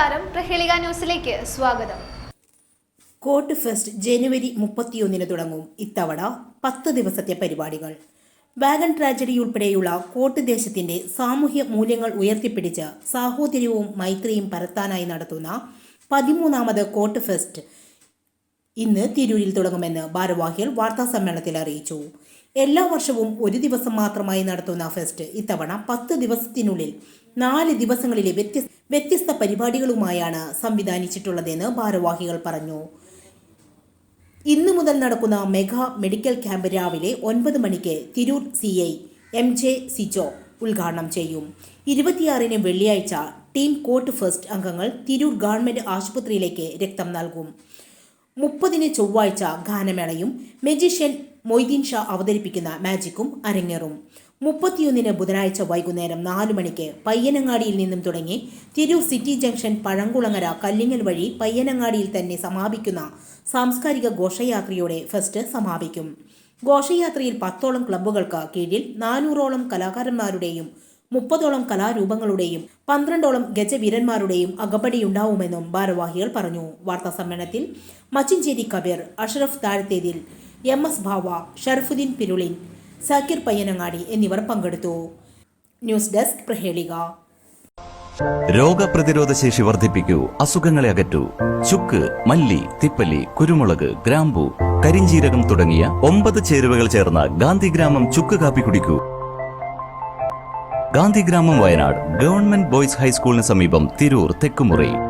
നമസ്കാരം. പ്രഹേളിക ന്യൂസിലേക്ക് സ്വാഗതം. കോട്ട് ഫെസ്റ്റ് ജനുവരി മുപ്പത്തിയൊന്നിന് തുടങ്ങും. ഇത്തവണ പത്ത് ദിവസത്തെ പരിപാടികൾ. വാഗൺ ട്രാജഡി ഉൾപ്പെടെയുള്ള കോട്ട് ദേശത്തിന്റെ സാമൂഹ്യ മൂല്യങ്ങൾ ഉയർത്തിപ്പിടിച്ച് സാഹോദര്യവും മൈത്രിയും പരത്താനായി നടത്തുന്ന പതിമൂന്നാമത് കോട്ട് ഫെസ്റ്റ് ഇന്ന് തിരൂരിൽ തുടങ്ങുമെന്ന് ഭാരവാഹികൾ വാർത്താസമ്മേളനത്തിൽ അറിയിച്ചു. എല്ലാ വർഷവും ഒരു ദിവസം മാത്രമായി നടത്തുന്ന ഫെസ്റ്റ് ഇത്തവണ പത്ത് ദിവസത്തിനുള്ളിൽ നാല് ദിവസങ്ങളിലെ വ്യത്യസ്ത വ്യത്യസ്ത പരിപാടികളുമായാണ് സംവിധാനിച്ചിട്ടുള്ളതെന്ന് ഭാരവാഹികൾ പറഞ്ഞു. ഇന്നു മുതൽ നടക്കുന്ന മെഗാ മെഡിക്കൽ ക്യാമ്പ് രാവിലെ ഒൻപത് മണിക്ക് Tirur C I M J Sijo ഉദ്ഘാടനം ചെയ്യും. ഇരുപത്തിയാറിന് വെള്ളിയാഴ്ച ടീം കോട്ട് ഫസ്റ്റ് അംഗങ്ങൾ തിരൂർ ഗവൺമെന്റ് ആശുപത്രിയിലേക്ക് രക്തം നൽകും. മുപ്പതിന് ചൊവ്വാഴ്ച ഗാനമേളയും മജീഷ്യൻ മൊയ്തീൻ ഷാ അവതരിപ്പിക്കുന്ന മാജിക്കും അരങ്ങേറും. മുപ്പത്തിയൊന്നിന് ബുധനാഴ്ച വൈകുന്നേരം നാലു മണിക്ക് പയ്യനങ്ങാടിയിൽ നിന്നും തുടങ്ങി തിരൂർ സിറ്റി ജംഗ്ഷൻ പഴങ്കുളങ്ങര കല്ലിങ്ങൽ വഴി പയ്യനങ്ങാടിയിൽ തന്നെ സമാപിക്കുന്ന സാംസ്കാരിക ഘോഷയാത്രയോടെ ഫെസ്റ്റ് സമാപിക്കും. ഘോഷയാത്രയിൽ പത്തോളം ക്ലബ്ബുകൾക്ക് കീഴിൽ നാനൂറോളം കലാകാരന്മാരുടെയും മുപ്പതോളം കലാരൂപങ്ങളുടെയും പന്ത്രണ്ടോളം ഗജവീരന്മാരുടെയും അകമ്പടിയുണ്ടാവുമെന്നും ഭാരവാഹികൾ പറഞ്ഞു. വാർത്താ സമ്മേളനത്തിൽ മച്ചിഞ്ചേരി കബീർ അഷറഫ് താഴത്തേതിൽ എം എസ് ഭാവ ഷർഫുദ്ദീൻ പിരുളിൻ സാക്കിർ പയ്യനങ്ങാടി എന്നിവർ പങ്കെടുത്തു. ന്യൂസ് ഡെസ്ക് പ്രഹേളിക. രോഗപ്രതിരോധ ശേഷി വർദ്ധിപ്പിക്കൂ അസുഖങ്ങളെ അകറ്റൂ. ചുക്ക് മല്ലി തിപ്പല്ലി കുരുമുളക് ഗ്രാമ്പു കരിഞ്ചീരകം തുടങ്ങിയ ഒമ്പത് ചേരുവകൾ ചേർന്ന ഗാന്ധിഗ്രാമം ചുക്ക് കാപ്പി കുടിക്കൂ. ഗാന്ധിഗ്രാമം വയനാട് ഗവൺമെന്റ് ബോയ്സ് ഹൈസ്കൂളിന് സമീപം തിരൂർ തെക്കുമുറി.